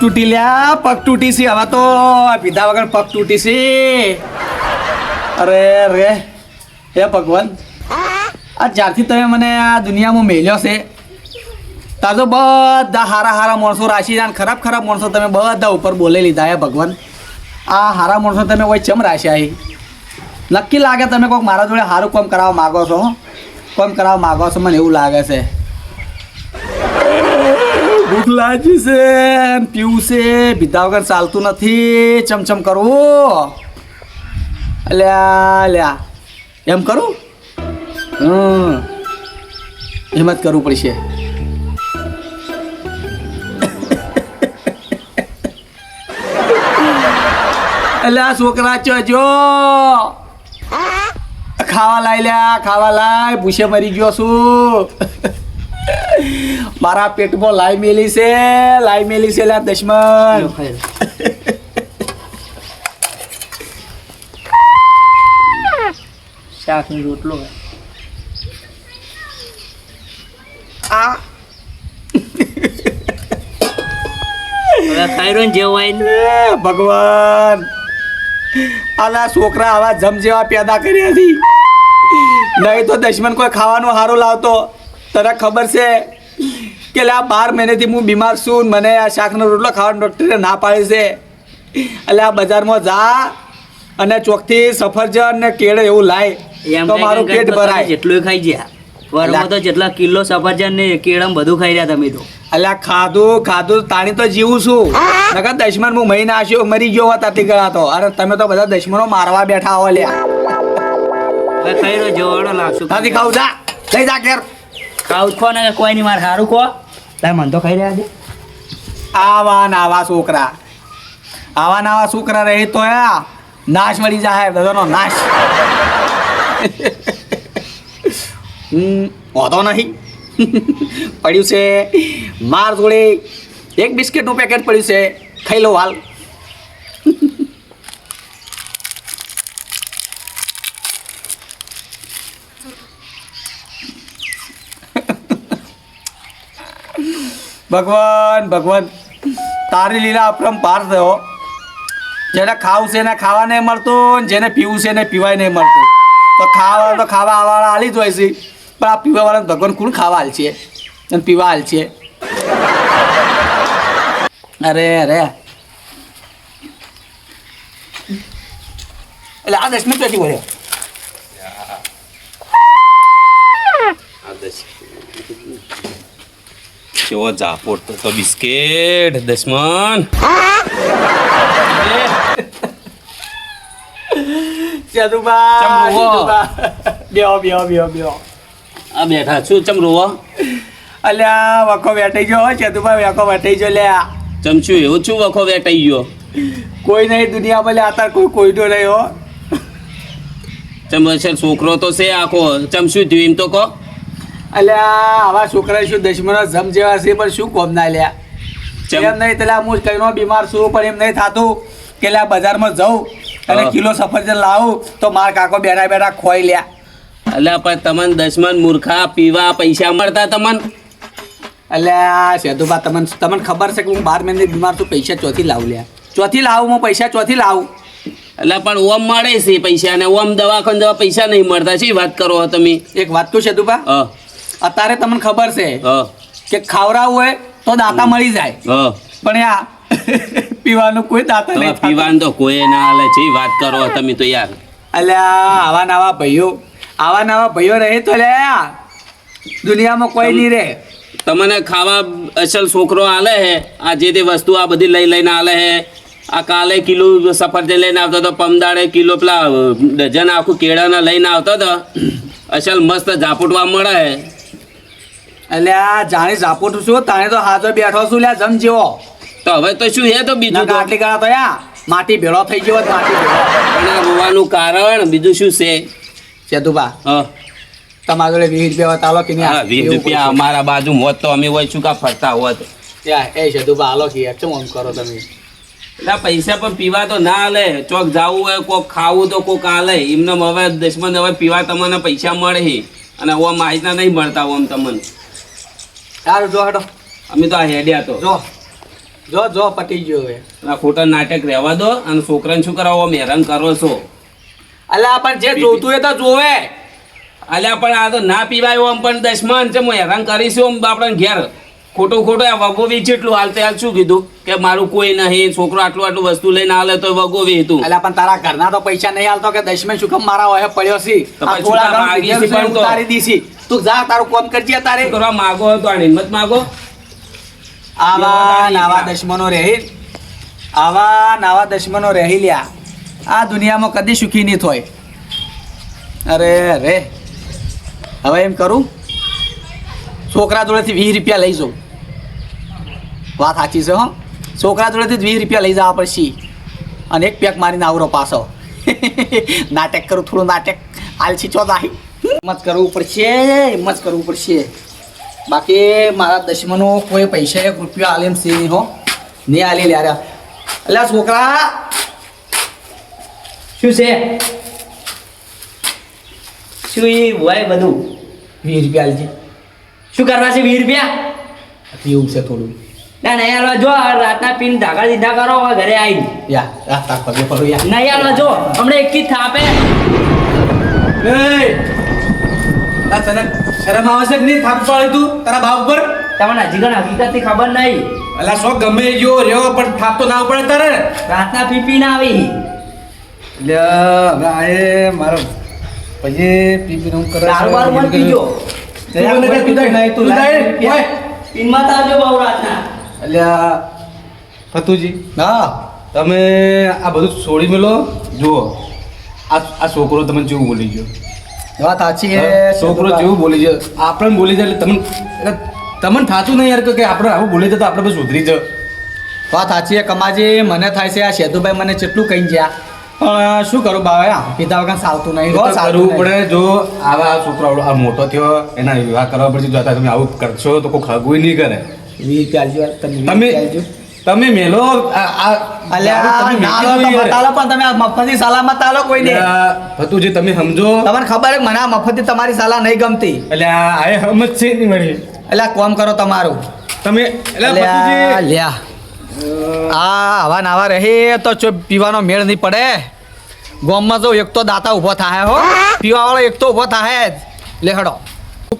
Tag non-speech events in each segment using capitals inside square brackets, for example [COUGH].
તૂટી લ્યા પગ તૂટી છે. હવે તો પીધા વગર પગ તૂટી છે. અરે રે, હે ભગવાન. આ જ્યારથી તમે મને આ દુનિયામાં મેલ્યો છે, તાર તો બધા હારા હારા માણસો રાશી અને ખરાબ ખરાબ માણસો તમે બધા ઉપર બોલી લીધા હે ભગવાન. આ હારા માણસો તમે કોઈ ચમ રાશ્યા નક્કી લાગે તમે કોઈક મારા જોડે સારું કામ કરાવવા માગો છો કામ કરાવવા માગો છો, મને એવું લાગે છે. ભૂખ છે પીવું છે. પીધા વગર ચાલતું નથી. ચમચમ કરવું અલ્યા અલ્યા. એમ કરું? હમ. હિંમત કરવું પડશે. અલ્યા, છોકરા ચો ખાવા લાય લ્યા, ખાવા લાય. ભૂસે મરી ગયો છું. મારા પેટમાં લાઈ મેલી છે લાઈ મેલી છે લ્યા દશમન શાકની રોટલો. આ. ભગવાન. આના છોકરા આવા જમ જેવા પેદા કર્યા છે. નહીં તો દશમન કોઈ ખાવાનું સારું લાવતો. તને ખબર છે કે લે આ બાર મહિનેથી હું બીમાર છું મને આ શાકનો રોટલો ખાવાનો ડૉક્ટરે ના પાડે છે. એટલે આ બજારમાં જા અને ચોકથી સફરજન ને કેળે એવું લાય. તો મારું પેટ ભરાય. જેટલું ખાઈ ગયા વરમાં તો જેટલા કિલો સફરજન ને કેળમ બધું ખાઈ રહ્યા તમે તો. અલ્યા ખાધું ખાધું તાણી તો જીવું છું. નકર દશમન હું મહિના આશ્યો મરી ગયો હોત આથી ગયા તો. અરે તમે તો બધા દશમનો મારવા બેઠા હો લ્યા. ખાઈ રહ્યો જેવાડો લાગશું. ખાધી ખાવું જા. લઈ જા ઘેર. ખાવ ને કોઈ નહીં મારે સારું કહો તાર મન તો ખાઈ રહ્યા છે. આવા છોકરા. આવા નાવા છોકરા રહે તો યા નાશ મળી જાય બધાનો નાશ. વાંધો નહીં. [LAUGHS] પડ્યું છે, માર જોડે એક બિસ્કિટનું પેકેટ પડ્યું છે. ખાઈ લો હાલ. ભગવાન ભગવાન. તારી લીલા અપરંપાર થયો. જેને ખાવું છે એને ખાવા નહીં મળતું જેને પીવું છે એને પીવાય નહીં મળતું. તો ખાવા તો ખાવા આવવાવાળા હાલી જ હોય છે. પણ આ પીવાવાળાને ભગવાન કોણ ખાવા હાલ છે અને પીવા હાલ છે અરે અરે. એટલે આ દસ મિનિટ બોલ્યો. કેવો જાપોટ તો બિસ્કેટ દશમન. આ બેઠા છું ચમ રોવા? અલ્યા વખો વેટાઈ ગયો ચંદુબા વેકો વેટાઈ ગયો લ્યા. ચમચું એવું છું વખો વેટાઈ ગયો. કોઈ નહીં દુનિયામાં લે આતા કોઈ કોઈડો નહીં હો. ચમ છોકરો તો છે આખો. ચમચું થયું એમ તો કહો? અલ્યા આવા છોકરા શું દશમનો જમ જેવા છે પણ શું કોમ ના લ્યા? એમ નહીં પેલા હું કઈનો બીમાર છું પણ એમ નહીં થાતું કે લ્યા બજારમાં જાઉં અને કિલો સફરજન લાવું તો માર કાકો બેઠા બેઠા ખોઈ લ્યા. એટલે પણ તમને દશમન મૂર્ખા પીવા પૈસા મળતા તમને? અલ્યા સેતુબા તમને તમને ખબર છે કે હું બાર મહિને બીમાર છું પૈસા ચોથી લાવું લ્યા. ચોથી લાવું હું પૈસા ચોથી લાવું. એટલે પણ ઓમ મળે છે પૈસા ને ઓમ દવાખાને દવા પૈસા નહીં મળતા છે વાત કરો તમે? એક વાત કહું સેતુબા હ. અત્યારે તમને ખબર છે કે ખાવરાવું હોય તો દાતા મળી જાય. પણ આ [LAUGHS] પીવાનું કોઈ દાતા નહીં પીવાનું તો કોઈ ના હાલે. છે વાત કરો [LAUGHS] તમે તો યાર. અલ્યા આવા નવા ભાઈઓ આવા નવા ભાઈઓ રહે તો લે દુનિયામાં કોઈ નહીં રહે. તમને ખાવા અસલ છોકરો આલે હે? આ જે તે વસ્તુ આ બધી લઈ લઈને આલે હે? આ કાલે કિલો સફરજન લઈને આવતો હતો પમદાડે કિલો પેલા ડઝન આખું કેળાના લઈને આવતો હતો અસલ મસ્ત ઝાપુટવા મળે હે. અલ્યા જાણે ઝાપોટું છું તાણે તો હાથો બેઠો છું લ્યા જમ જેવો. તો હવે તો શું હે તો બીજું તો આટલી ગાળા તો યા માટી ભેળો થઈ ગયો હોત, માટી ભેળો. પણ આ રોવાનું કારણ બીજું શું છે? સેતુભા હા. તમારા જોડે વીસ રૂપિયા હોય તો આલો કે નહીં? વીસ રૂપિયા અમારા બાજુ હોત તો અમે હોય શું કા ફરતા હોત? એ સેતુભા આલો કે ચમ આમ કરો તમે? એટલે પૈસા પણ પીવા તો ના લે ચોક જવું હોય કોક ખાવું તો કોક આલે એમને હવે દસમન હવે પીવા તમને પૈસા મળે અને ઓમ માહિતી નહીં મળતા ઓમ તમને. સારું જો હટો અમે તો આ હેડ્યા તો. જો. જો જો પતી ગયો હવે આ ખોટા નાટક રહેવા દો અને છોકરાને શું કરાવો? આમ હેરાન કરો છો. અલ્યા પણ જે જોતું એ તો જોવે. અલ્યા પણ આ તો ના પીવાય આમ પણ દસમાન છે હું હેરાન કરીશું આમ આપણને ઘેર. ખોટું ખોટું આ વગોવી જેટલું હાલ તે હાલ શું કીધું? કે મારું કોઈ નહીં છોકરો આટલું આટલું વસ્તુ લઈને આવે તો વગોવી તું. એટલે પણ તારા ઘરના તો પૈસા નહીં હાલતો કે દસમે શું કેમ મારા હોય પડ્યો છી ઉતારી તું જા તારું કામ કરજે તારે. કરવા માગો તો આ હિંમત માગો. આવા નાવા દશમનો રહી. આવા નાવા દશમનો રહી લ્યા. આ દુનિયામાં કદી સુખી નહીં થોય. અરે રે. હવે એમ કરું છોકરા જોડેથી વીસ રૂપિયા લઈ જાઉં. વાત સાચી છે હો. છોકરા જોડેથી વીસ રૂપિયા લઈ જવા પડશે. અને એક પેક મારીને આવરો પાછો. [LAUGHS] નાટક કરું થોડું નાટક. આલસી ચો હિંમત કરવું પડશે હિંમત કરવું પડશે. બાકી મારા દશમનો કોઈ પૈસા એક રૂપિયા આલે એમ નહીં હો. નહીં આલી લ્યા એટલે છોકરા શું છે? શું એ હોય બધું? વીસ રૂપિયા આલજે. શું કરવા છે વીસ રૂપિયા? એવું છે થોડું. ના નહીં હાલવા જો રાતના પીને ધાગા દીધા કરો હવે ઘરે આવી યા યા તાર પગે પડો યા. નહીં હાલવા જો. હમણાં એક જ થાપે. આ તને શરમ આવશે કે નહીં? થાપ પાડી તું તારા બાપ પર તમને હજી કણ હકીકતની ખબર નહીં. અલા શો ગમે જો રહ્યો પણ થાપ તો ના પડે તારે. રાતના પીપી ના આવી. એટલે હવે મારો. પછી પીપી નું કરે દારૂ બારૂ મત પીજો. તું મને તું જાય તું જાય ઓય. પીનમાં તો બહુ રાતના. અલ્યા ફતુજી. હા. તમે આ બધું છોડી મેલો? જુઓ. આ આ છોકરો તમને જેવું બોલી ગયો. વાત સાચી છોકરો જેવું બોલી છે. આપણે બોલી જાય એટલે તમને તમને થાતું નહીં યાર કે આપણે આવું બોલી જાય તો આપણે સુધરી જાય વાત સાચી છે કમાજી મને થાય છે આ સેતુભાઈ મને કેટલું કહી ગયા. પણ શું કરું બાવા પિતા વગર ચાલતું નહીં ચાલતું પડે જો આવા છોકરો આ મોટો થયો એના વિવાહ કરવા પડશે જોતા તમે આવું કરશો તો કોઈ ખગવું નહીં કરે. તમે તમે મેલો આ અલ્યા તમે સમજો. તમને ખબર મને મફતી તમારી સલાહ નહીં ગમતી. એટલે આ સમજ છે નહીં મળી એટલે કોમ કરો તમારું. તમે લ્યા આ આવા નાવા રહે તો ચો પીવાનો મેળ નહીં પડે. ગામમાં જો એક તો દાતા ઊભો થાય હો. પીવા વાળો એક તો ઊભો થાય જ. લે હડો.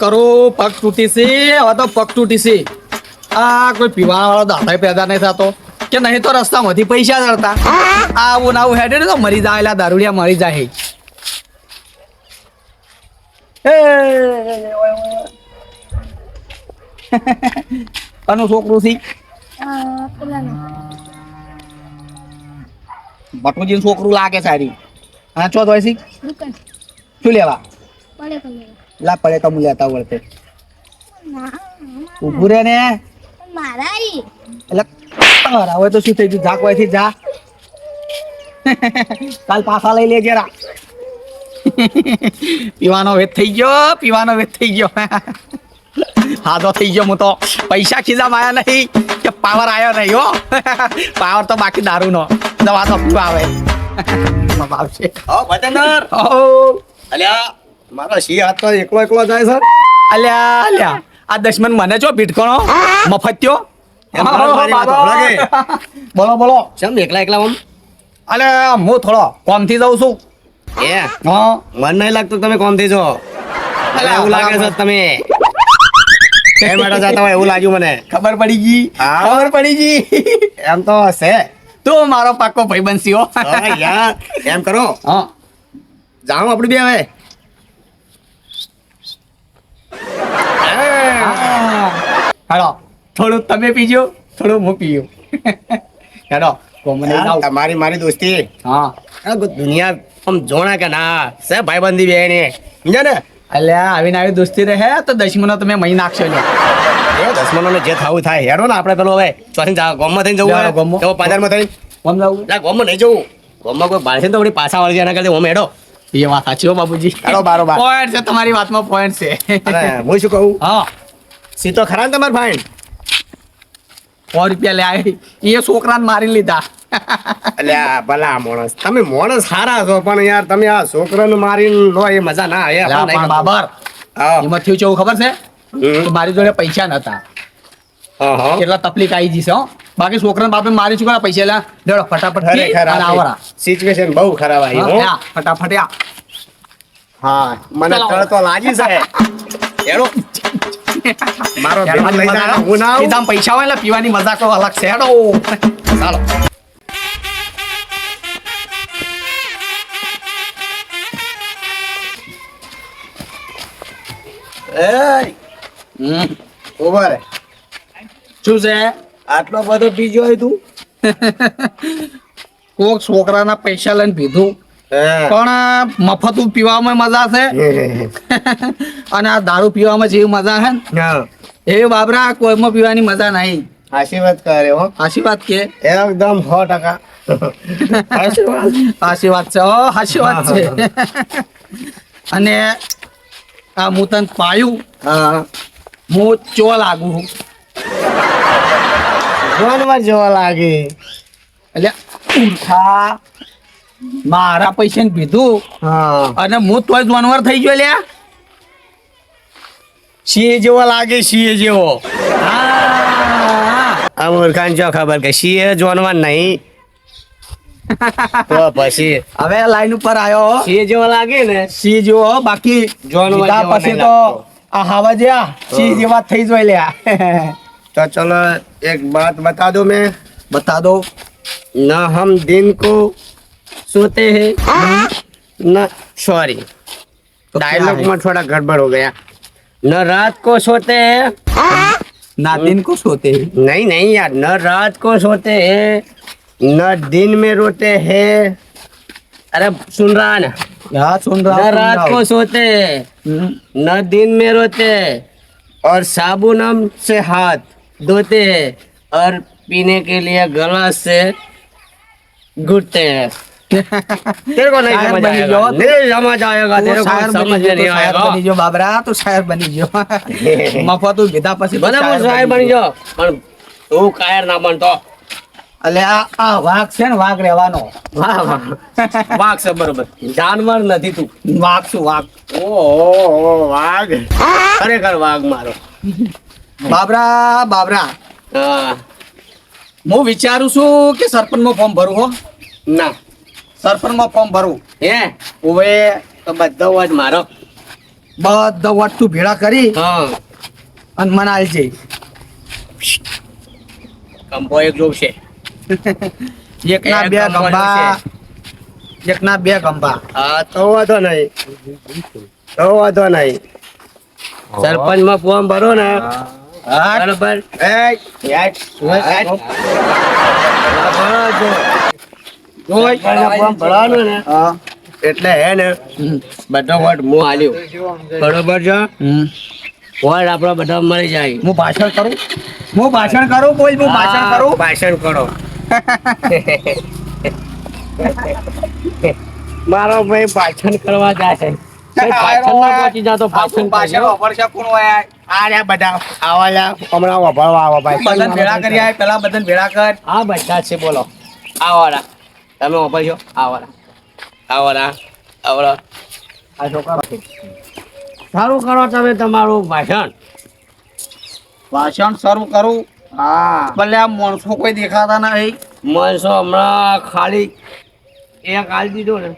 કરું પગ તૂટી છે હવે તો પગ તૂટી છે. આ કોઈ પીવાના વાળો દાતા પેદા નહીં થતો. કે નહીં તો રસ્તામાંથી પૈસા જડતા આવું ને આવું હેડે તો મરી જાય એલા દારૂડિયા મરી જાય. આનું છોકરું છે ભટુજી છોકરું લાગે સારી. હા ચો દોય શીખ શું? લેવા? લા પડે તો લેતા વળતે ઉભું રે ને. મારા એટલે તારા હવે તો શું થઈ ગયું? ઝાક વાયથી જા કાલ પાછા લઈ લે જરા પીવાનો વેત થઈ ગયો પીવાનો વેત થઈ ગયો. હાદો થઈ ગયો હું તો. પૈસા ખીજા માયા નહીં કે પાવર આવ્યો નહીં હો. પાવર તો બાકી દારૂનો. દવા તો આવે. આવશે. ઓ ભજનર ઓ અલ્યા મારો સિંહ હાથ તો એકલો એકલો જાય સર અલ્યા અલ્યા. આ દશમન મને જો ભીટકોણો મફત્યો [LAUGHS] બોલો બોલો. ચમ એકલા એકલા આમ અલે હું થોડો કોમથી જાઉં છું. એ હા. મન નહીં લાગતું તમે કોમ થઈ છો અલે એવું લાગે છે તમે. એ માટે જતા હોય એવું લાગ્યું મને. ખબર પડી ગઈ? ખબર પડી ગઈ? એમ તો હશે. તું મારો પાક્કો ભાઈબંધ હો યાર એમ કરો. [LAUGHS] હા. જાઉં આપણે બે હવે. હેડો થોડું તમે પીજો થોડું હું પીયો [LAUGHS] ચાલો તમારી મારી દોસ્તી. હા. દુનિયા આમ જોણા કે ના સે ભાઈબંધી બે ને સમજ્યા ને? અલ્યા આવીને આવી દોસ્તી રહે તો દશમનો તમે મહી નાખશો લે દશમનો જે થવું થાય. હેડો ને આપણે પેલો હવે. ચોથી ગોમમાં થઈને જવું ગોમમાં. તો પાદરમાં થઈને. ગોમ જવું. ના ગોમમાં નહીં જવું. ગોમમાં કોઈ બાળશે તો વળી પાછા વળી એના કરતા ઓમ હેડો. એ વાત સાચી હો બાપુજી. હેડો બારોબાર. પોઈન્ટ છે તમારી વાતમાં પોઈન્ટ છે. હું શું કહું? હા. સીતો ખરા ને તમારા ભાઈ? સો રૂપિયા લ્યા એ છોકરાને મારી લીધા. અલ્યા ભલા માણસ. તમે માણસ સારા છો પણ યાર તમે આ છોકરાને મારીને લો એ મજા ના આવે. બાબર. એમાં થયું છે ખબર છે? મારી જોડે પૈસા નતા. કેટલા તકલીફ આવી જશે હો. બાકી છોકરાને બાપે મારી ચૂકવાના પૈસા? લ્યા લેડો ફટાફટ સિચ્યુએશન બહુ ખરાબ આવી હો. ફટાફટ હા મને તો લાગી છે [LAUGHS] હેડો. [LAUGHS] મારો બેન લઈ આવ્યો, હું ના આવું? પૈસા હોય એટલે પીવાની મજા તો અલગ છે હેડો ચાલો. ઊભો રે. શું છે આટલો બધો પીજો હોય તું કોક છોકરાના પૈસા લઈને પીધું. પણ મફતું પીવામાં મજા છે. [LAUGHS] અને આ દારૂ પીવામાં જેવી મજા છે ને એવી બાબરા કોઈમાં પીવાની મજા નહીં. આશીર્વાદ કરે હો. આશીર્વાદ કે? એકદમ સો ટકા. [LAUGHS] આશીર્વાદ. છે આશીર્વાદ છે. [LAUGHS] અને આ હું તને પાયું. હું. ચો લાગુ જોવા લાગે. એટલે ઉઠા મારા પૈસે ને પીધું. અને હું તોય જાનવર થઈ ગયો લ્યા. સિંહ જેવો લાગે સિંહ જેવો. આ જો ખબર કે સિંહ જાનવર નહીં. પછી હવે લાઈન ઉપર આવ્યો સિંહ જેવો લાગે ને. સિંહ જેવો બાકી જાનવર પછી તો આ હવા જ્યાં સિંહ જેવા થઈ જોઈ લ્યા. તો ચલો એક વાત બતા દો મેં. બતા દો. ના હમ દિન કો सोते हैं। न सॉरी डायलॉग तो में थोड़ा गड़बड़ हो गया। न रात को सोते हैं। ना दिन को सोते हैं। नहीं नहीं यार न रात को सोते हैं न दिन में रोते हैं। अरे सुन रहा ना? यार सुन रहा न रात को सोते हैं हम्म। न दिन में रोते हैं और साबुन हम से हाथ धोते हैं और पीने के लिए गलास से घुटते हैं। तेरे को नहीं शायर समझ बनी आएगा जो। नहीं समझ आएगा तेरे તો को શાયર समझ બની ગયો, नहीं તો શાયર आएगा બની ગયો બાબરા તો શાયર બની ગયો મફતું લીધા પછી તો ભલે હું શાયર સાહેબ બની બની જાઓ પણ તું કાયર ના બનતો એટલે આ આ વાઘ છે ને વાઘ રહેવાનો વાહ વાહ વાઘ છે બરોબર જાનવર નથી તું વાઘ શું વાઘ ઓહો વાઘ ખરેખર વાઘ મારો બાબરા બાબરા હા હું વિચારું છું કે સરપંચમાં ફોર્મ ભરું હો ના સરપંચમાં ફોર્મ ભરું. હે? ઓવે તો બધો જ મારો. બધો બધા તું ભેળા કરી હા. અને મને આલજે. કંપો એક જોશે [LAUGHS] એકના એક બે ગંભા એકના બે ગંભા હા તો વાંધો નહીં. તો વાંધો નહીં. સરપંચમાં ફોર્મ ભરો ને. બરાબર. એ યાર, ભરો છો. સરપંચમાં ફોર્મ ભરવાનું ને હા એટલે હે ને બધો વોટ હું હાલ્યો બરોબર છે. વોટ આપણો બધા મળી જાય. હું ભાષણ કરું? હું ભાષણ કરું બોલ હું ભાષણ કરું? ભાષણ કરો. મારો ભાઈ ભાષણ કરવા જાય. ભાષણ ના પહોંચી ભાષણ ભાષણ વાપરશે કોણ હોય? આ રહ્યા બધા. આવા લ્યા હમણાં વભાળવા આવો ભાઈ. બધાને ભેળા કરી આય પેલા બધાને ભેળા કર. હા બધા છે બોલો. આવારા તમે વભાળજો આવારા આવારા આવરા આ છોકરા સારું કરો તમે તમારું ભાષણ ભાષણ શરૂ કરું હા ભલે આ માણસો કોઈ દેખાતા નહીં માણસો હમણાં ખાલી એ કાઢી દીધો ને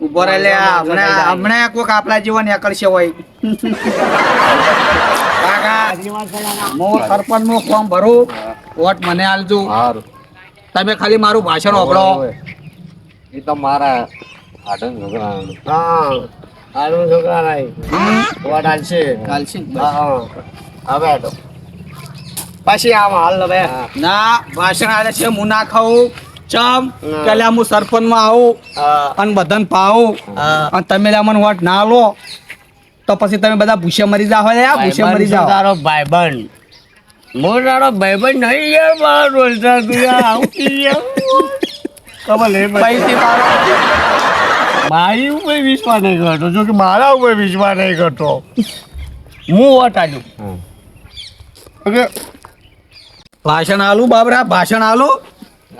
ઊભો રહેલે આ હમણાં હમણાં કોઈક આપણા જીવન નીકળશે હોય કાકા હું સરપંચનું ફોર્મ ભરું વોટ મને આલજો તમે ખાલી મારું ભાષણ ઓગળો એ તો મારા આટન છોકરા હા. હારું છોકરા નહીં વોટ આલશે ચાલશે હા હા. હવે તો પછી આમ હાલ હવે. ના ભાષણ આલે છે હું ના ખાઉં. ચમ પેલા હું સરપંચમાં આવું અને બધાને પાવું. અને તમે મને વોટ ના લો તો પછી તમે બધા ભૂસે મરી જાઓ. ભૂસે મરી જાઓ. તારો ભાઈબંધ મોર તારો ભાઈબંધ નહીં યાર મારા બોલતા તું યાર આવું કી યાર? ખબર લે પૈસી પાડો. મારી. ઉપર વિશ્વાસ નહીં કરતો. જો કે મારા ઉપર વિશ્વાસ નહીં કરતો. હું વોટ આલ્યું ઓકે. ભાષણ આલું બાબરા? ભાષણ આલું?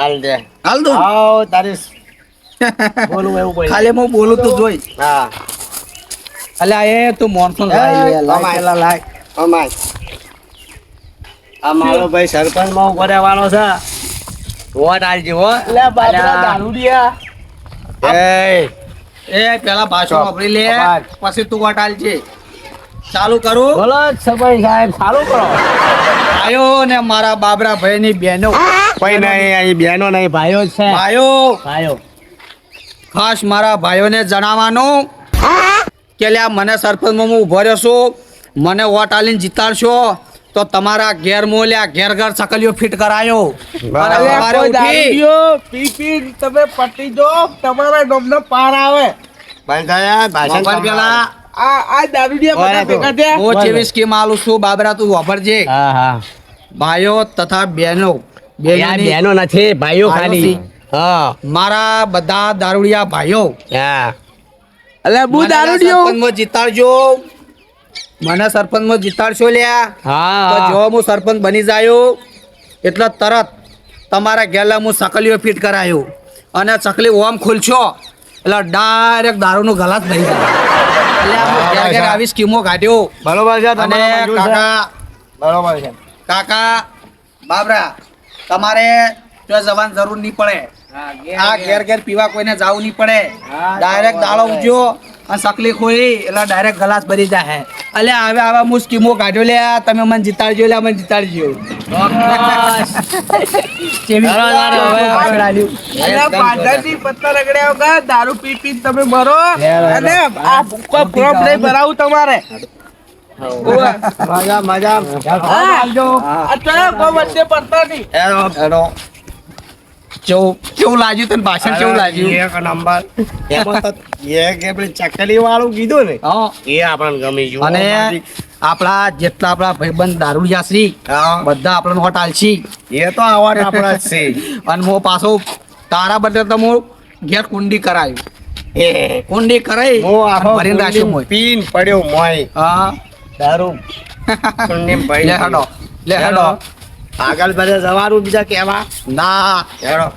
હાલ દે. હાલ દઉં આવ તારી બોલું એવું બોલ. ખાલી હું બોલું તું જોઈ. હા. અલ્યા એ તું મોનસૂન એ, લાય લાય. લાય અમાય આ મારો ભાઈ સરપંચમાં ઊભો રહેવાનો છે. વોટ આલજે હો. લે બાપરા. દારૂડિયા એ. એ પેલા ભાષણ વાપરી લે. પછી તું વોટ આલજે ચાલુ કરું? બોલો સરપંચ સાહેબ ચાલુ કરો. આયો ને મારા બાબરા ભાઈ ની બેનો કોઈ નહીં અહીં બહેનો નહીં ભાઈઓ છે. ભાઈઓ. ભાઈઓ. ખાસ મારા ભાઈઓને જણાવવાનું કે લ્યા મને સરપંચમાં હું ઊભો રહ્યો છું. મને વોટ આલીને જીતાડશો. તો તમારા ઘેર મોલ્યા ઘેર ઘર સકલિયો ફિટ કરાયો. અને સવારે ઉઠી તમે પટી દો તમારા ડોમનો પાર આવે. બંધ થયા ભાષણ વાપર પેલા આ આ દારૂડિયા બધા ભેગા થયા? હું જેવી સ્કીમ આલું છું બાબરા તું વાપરજે હા હા. ભાઈઓ તથા બહેનો. બહેનો નથી ભાઈઓ ખાલી. હા. મારા બધા દારૂડિયા ભાઈઓ. હા. એટલે બુ દારૂડિયો. જીતાડજો. મને સરપંચમાં જીતાડશો લ્યા. તો હા જો હું સરપંચ બની જાયો એટલે તરત તમારા ગેલા હું સકલીઓ ફિટ કરાયો. અને ચકલી ઓમ ખુલશો એટલે ડાયરેક્ટ દારૂનું ગલાસ ભરી જાય એટલે ઘેર ઘેર આવી સ્કીમો કાઢ્યો. બરોબર છે અને. કાકા બરોબર છે. કાકા બાબરા તમારે જો જવાની જરૂર નહીં પડે. આ ઘેર. ઘેર પીવા કોઈને જવું નહીં પડે. ડાયરેક્ટ દાળો ઉજો અને સકલી ખોઈ એટલે ડાયરેક્ટ ગલાસ ભરી જાય એટલે હવે આવા હું સ્કીમો કાઢ્યો લે તમે મને જીતાડજો લે મને જીતાડજો. [LAUGHS] દારૂ પી પી તમે ભરો અને આ ફોર્મ નહીં ભરાવું તમારે. મજા મજા. આવજો. કોઈ વચ્ચે પડતા નહીં. હેડો. કેવું કેવું લાગ્યું તને ભાષણ કેવું લાગ્યું? એક નંબર. એમાં તો એક એ ચકલી વાળું કીધું ને એ આપણને ગમી ગયું. અને આપણા જેટલા આપણા ભાઈબંધ દારૂડિયા શ્રી બધા આપણને વોટ આલશી એ તો આવા આપણા જ છે. [LAUGHS] અને હું પાછો તારા બદલે તો હું ઘેર કુંડી કરાયું. એ, કુંડી કરાઈ હું આખો ભરીને રાખ્યું મોય. પીન પડ્યો મોય. હા. દારૂ. [LAUGHS] કુંડી ભાઈ લે હેલો લે હેડો. આગળ બધા જવાનું બીજા કેવા? ના હેડો.